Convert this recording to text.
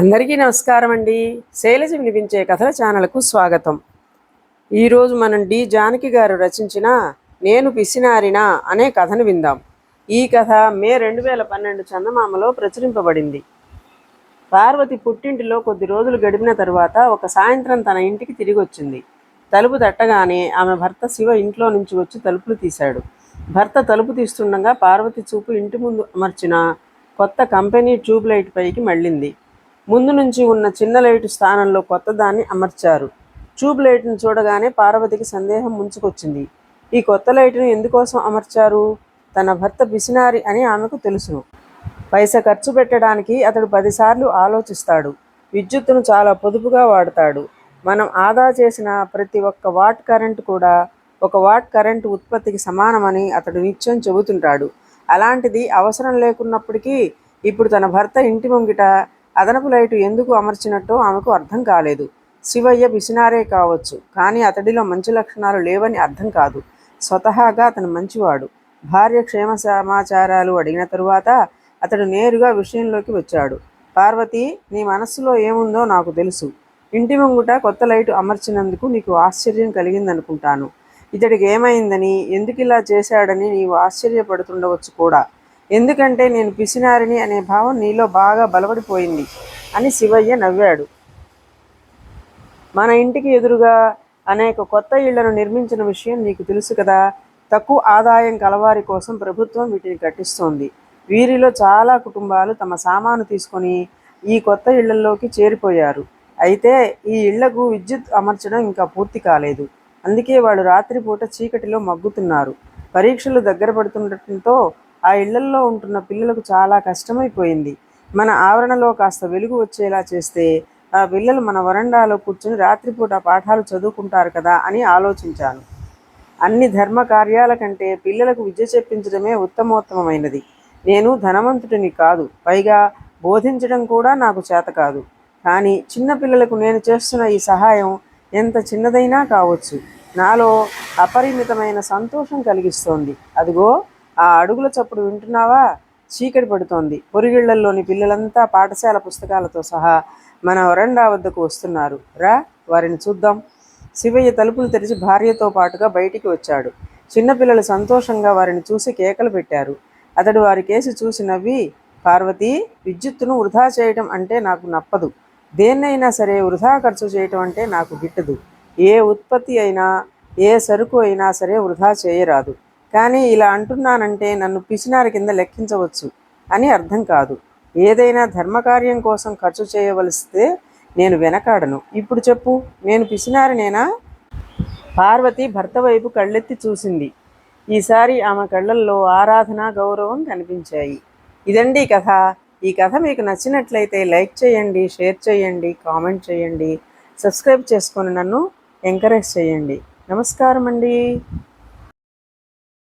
అందరికీ నమస్కారం అండి. శైలజ వినిపించే కథల ఛానల్కు స్వాగతం. ఈరోజు మనం డి జానకి గారు రచించిన నేను పిసినారినా అనే కథను విందాం. ఈ కథ మే రెండు వేల పన్నెండు చందమామలో ప్రచురింపబడింది. పార్వతి పుట్టింటిలో కొద్ది రోజులు గడిపిన తరువాత ఒక సాయంత్రం తన ఇంటికి తిరిగి వచ్చింది తలుపు తట్టగానే ఆమె భర్త శివ ఇంట్లో నుంచి వచ్చి తలుపులు తీశాడు. భర్త తలుపు తీస్తుండగా పార్వతి చూపు ఇంటి ముందు అమర్చిన కొత్త కంపెనీ ట్యూబ్ లైట్ పైకి మళ్ళింది. ముందు నుంచి ఉన్న చిన్న లైటు స్థానంలో కొత్తదాన్ని అమర్చారు. ట్యూబ్ లైట్ను చూడగానే పార్వతికి సందేహం ముంచుకొచ్చింది. ఈ కొత్త లైటును ఎందుకోసం అమర్చారు? తన భర్త బిసినారి అని ఆమెకు తెలుసును పైస ఖర్చు పెట్టడానికి అతడు పదిసార్లు ఆలోచిస్తాడు. విద్యుత్తును చాలా పొదుపుగా వాడతాడు. మనం ఆదా చేసిన ప్రతి ఒక్క వాట్ కరెంట్ కూడా ఒక వాట్ కరెంటు ఉత్పత్తికి సమానమని అతడు నిత్యం చెబుతుంటాడు. అలాంటిది అవసరం లేకున్నప్పటికీ ఇప్పుడు తన భర్త ఇంటి ముంగిట అదనపు లైటు ఎందుకు అమర్చినట్టో ఆమెకు అర్థం కాలేదు. శివయ్య పిసినారే కావచ్చు కానీ అతడిలో మంచి లక్షణాలు లేవని అర్థం కాదు. స్వతహాగా అతను మంచివాడు. భార్య క్షేమ సమాచారాలు అడిగిన తరువాత అతడు నేరుగా విషయంలోకి వచ్చాడు. పార్వతి నీ మనస్సులో ఏముందో నాకు తెలుసు. ఇంటి ముంగుట కొత్త లైటు అమర్చినందుకు నీకు ఆశ్చర్యం కలిగిందనుకుంటాను. ఇతడికి ఏమైందని ఎందుకు ఇలా చేశాడని నీవు ఆశ్చర్యపడుతుండవచ్చు కూడా. ఎందుకంటే నేను పిసినారిని అనే భావం నీలో బాగా బలపడిపోయింది అని శివయ్య నవ్వాడు. మన ఇంటికి ఎదురుగా అనేక కొత్త ఇళ్ళను నిర్మించిన విషయం నీకు తెలుసు కదా. తక్కువ ఆదాయం కలవారి కోసం ప్రభుత్వం వీటిని కట్టిస్తోంది. వీరిలో చాలా కుటుంబాలు తమ సామాను తీసుకొని ఈ కొత్త ఇళ్ళలోకి చేరిపోయారు. అయితే ఈ ఇళ్ళకు విద్యుత్ అమర్చడం ఇంకా పూర్తి కాలేదు. అందుకే వాళ్ళు రాత్రిపూట చీకటిలో మగ్గుతున్నారు. పరీక్షలు దగ్గర పడుతుండటంతో ఆ ఇళ్ళల్లో ఉంటున్న పిల్లలకు చాలా కష్టమైపోయింది. మన ఆవరణలో కాస్త వెలుగు వచ్చేలా చేస్తే ఆ పిల్లలు మన వరండాలో కూర్చుని రాత్రిపూట పాఠాలు చదువుకుంటారు కదా అని ఆలోచించాను. అన్ని ధర్మ కార్యాల కంటే పిల్లలకు విద్య చెప్పించడమే ఉత్తమోత్తమైనది నేను ధనవంతుడిని కాదు పైగా బోధించడం కూడా నాకు చేత కాదు. కానీ చిన్నపిల్లలకు నేను చేస్తున్న ఈ సహాయం ఎంత చిన్నదైనా కావచ్చు. నాలో అపరిమితమైన సంతోషం కలిగిస్తోంది. అదిగో ఆ అడుగుల చప్పుడు వింటున్నావా? చీకటి పడుతోంది. పొరిగిళ్ళలోని పిల్లలంతా పాఠశాల పుస్తకాలతో సహా మన వరండా వద్దకు వస్తున్నారు. రా వారిని చూద్దాం. శివయ్య తలుపులు తెరిచి భార్యతో పాటుగా బయటికి వచ్చాడు. చిన్నపిల్లలు సంతోషంగా వారిని చూసి కేకలు పెట్టారు. అతడు వారి కేసి చూసి నవ్వి పార్వతి విద్యుత్తును వృధా చేయటం అంటే నాకు నప్పదు. దేన్నైనా సరే వృధా ఖర్చు చేయటం అంటే నాకు గిట్టదు. ఏ ఉత్పత్తి అయినా ఏ సరుకు అయినా సరే వృధా చేయరాదు. కానీ ఇలా అంటున్నానంటే నన్ను పిసినారి కింద లెక్కించవచ్చు అని అర్థం కాదు. ఏదైనా ధర్మకార్యం కోసం ఖర్చు చేయవలస్తే నేను వెనకాడను. ఇప్పుడు చెప్పు నేను పిసినారినేనా? పార్వతి భర్త వైపు కళ్ళెత్తి చూసింది. ఈసారి ఆమె కళ్ళల్లో ఆరాధన గౌరవం కనిపించాయి. ఇదండి కథ. ఈ కథ మీకు నచ్చినట్లయితే లైక్ చేయండి షేర్ చేయండి కామెంట్ చేయండి. సబ్స్క్రైబ్ చేసుకొని నన్ను ఎంకరేజ్ చేయండి. నమస్కారం అండి